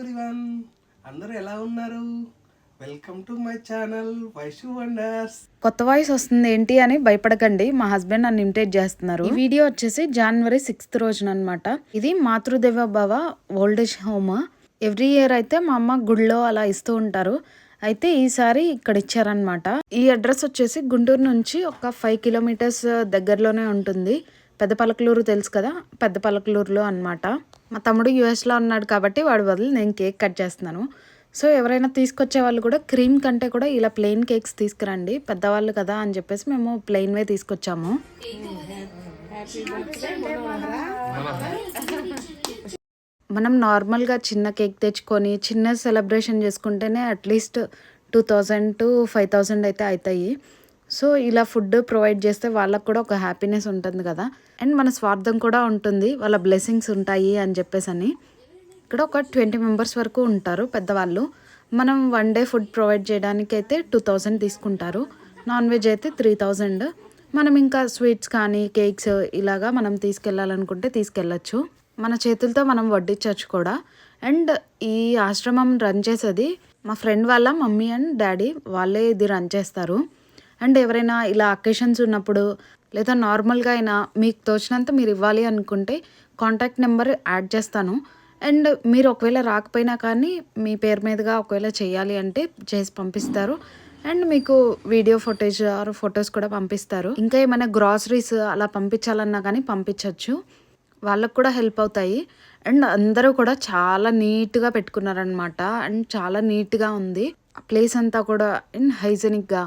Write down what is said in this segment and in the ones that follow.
Everyone అందరూ ఎలా ఉన్నారు? Welcome to my channel Vaishu wonders కొత్త వాయిస్ వస్తుంది ఏంటి అని భయపడకండి. మా హస్బెండ్ నన్ను ఇమిటేట్ చేస్తున్నారు. ఈ వీడియో వచ్చేసి జనవరి సిక్స్త్ రోజున అనమాట ఇది మాతృదేవ భవ ఓల్డేజ్ హోమ్ ఎవ్రీ ఇయర్ అయితే మా అమ్మ గుళ్ళో అలా ఇస్తూ ఉంటారు. అయితే ఈసారి ఇక్కడ ఇచ్చారనమాట ఈ అడ్రస్ వచ్చేసి గుంటూరు నుంచి ఒక ఫైవ్ కిలోమీటర్స్ దగ్గరలోనే ఉంటుంది. పెద్ద పలకలూరు తెలుసు కదా? పెద్ద పలకలూరులో అన్నమాట. మా తమ్ముడు యుఎస్లో ఉన్నాడు కాబట్టి వాడు బదులు నేను కేక్ కట్ చేస్తున్నాను. సో ఎవరైనా తీసుకొచ్చే వాళ్ళు కూడా క్రీమ్ కంటే కూడా ఇలా ప్లెయిన్ కేక్స్ తీసుకురండి. పెద్దవాళ్ళు కదా అని చెప్పేసి మేము ప్లెయిన్వే తీసుకొచ్చాము. మనం నార్మల్గా చిన్న కేక్ తెచ్చుకొని చిన్న సెలబ్రేషన్ చేసుకుంటేనే at least two thousand to five thousand అయితే అవుతాయి. సో ఇలా ఫుడ్ ప్రొవైడ్ చేస్తే వాళ్ళకు కూడా ఒక హ్యాపీనెస్ ఉంటుంది కదా. అండ్ మన స్వార్థం కూడా ఉంటుంది. వాళ్ళ బ్లెస్సింగ్స్ ఉంటాయి అని చెప్పేసి అని ఇక్కడ ఒక ట్వంటీ మెంబర్స్ వరకు ఉంటారు పెద్దవాళ్ళు. మనం వన్ డే ఫుడ్ ప్రొవైడ్ చేయడానికి అయితే టూ థౌజండ్ తీసుకుంటారు. నాన్ వెజ్ అయితే త్రీ థౌజండ్. మనం ఇంకా స్వీట్స్ కానీ కేక్స్ ఇలాగా మనం తీసుకెళ్ళాలనుకుంటే తీసుకెళ్ళచ్చు. మన చేతులతో మనం వడ్డించవచ్చు కూడా. అండ్ ఈ ఆశ్రమం రన్ చేసేది మా ఫ్రెండ్ వాళ్ళ మమ్మీ అండ్ డాడీ వాళ్ళే ఇది రన్ చేస్తారు. అండ్ ఎవరైనా ఇలా అకేషన్స్ ఉన్నప్పుడు లేదా నార్మల్గా అయినా మీకు తోచినంత మీరు ఇవ్వాలి అనుకుంటే కాంటాక్ట్ నెంబర్ యాడ్ చేస్తాను. అండ్ మీరు ఒకవేళ రాకపోయినా కానీ మీ పేరు మీదుగా ఒకవేళ చేయాలి అంటే చేసి పంపిస్తారు. అండ్ మీకు వీడియో ఫుటేజ్ ఆర్ ఫొటోస్ కూడా పంపిస్తారు. ఇంకా ఏమైనా గ్రాసరీస్ అలా పంపించాలన్నా కానీ పంపించవచ్చు వాళ్ళకు కూడా హెల్ప్ అవుతాయి. అండ్ అందరూ కూడా చాలా నీట్గా పెట్టుకున్నారనమాట అండ్ చాలా నీట్గా ఉంది. ప్లేస్ అంతా కూడా అండ్ హైజెనిక్గా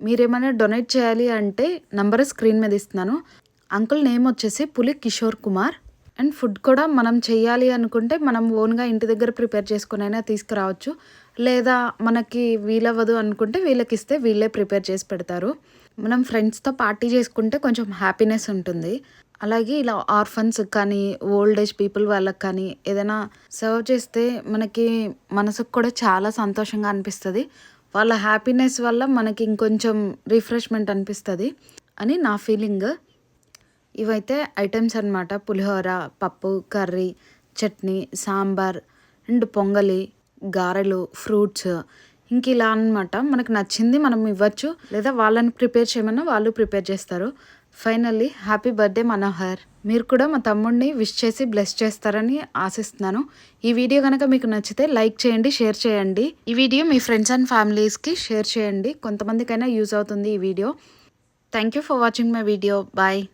మీరేమైనా డొనేట్ చేయాలి అంటే నంబర్ స్క్రీన్ మీద ఇస్తున్నాను. అంకుల్ నేమ్ వచ్చేసి పులి కిషోర్ కుమార్. అండ్ ఫుడ్ కూడా మనం చేయాలి అనుకుంటే మనం ఓన్గా ఇంటి దగ్గర ప్రిపేర్ చేసుకుని అయినా తీసుకురావచ్చు. లేదా మనకి వీలవ్వదు అనుకుంటే వీళ్ళకి ఇస్తే వీళ్ళే ప్రిపేర్ చేసి పెడతారు. మనం ఫ్రెండ్స్తో పార్టీ చేసుకుంటే కొంచెం హ్యాపీనెస్ ఉంటుంది. అలాగే ఇలా ఆర్ఫన్స్ కానీ ఓల్డ్ ఏజ్ పీపుల్ వాళ్ళకి కానీ ఏదైనా సర్వ్ చేస్తే మనకి మనసుకు కూడా చాలా సంతోషంగా అనిపిస్తుంది. వాళ్ళ హ్యాపీనెస్ వల్ల మనకి ఇంకొంచెం రిఫ్రెష్మెంట్ అనిపిస్తుంది అని నా ఫీలింగ్ ఇవైతే ఐటమ్స్ అనమాట పులిహోర పప్పు కర్రీ చట్నీ సాంబార్ అండ్ పొంగలి గారెలు ఫ్రూట్స్ ఇంక ఇలా అనమాట మనకు నచ్చింది మనం ఇవ్వచ్చు. లేదా వాళ్ళని ప్రిపేర్ చేయమన్నా వాళ్ళు ప్రిపేర్ చేస్తారు. Finally happy birthday Manohar. మీరు కూడా మా తమ్ముడిని విష్ చేసి బ్లెస్ చేస్తారని ఆశిస్తున్నాను. ఈ వీడియో కనుక మీకు నచ్చితే లైక్ చేయండి షేర్ చేయండి. ఈ వీడియో మీ ఫ్రెండ్స్ అండ్ ఫ్యామిలీస్కి షేర్ చేయండి. కొంతమందికైనా యూజ్ అవుతుంది ఈ video. Thank you for watching my video. Bye.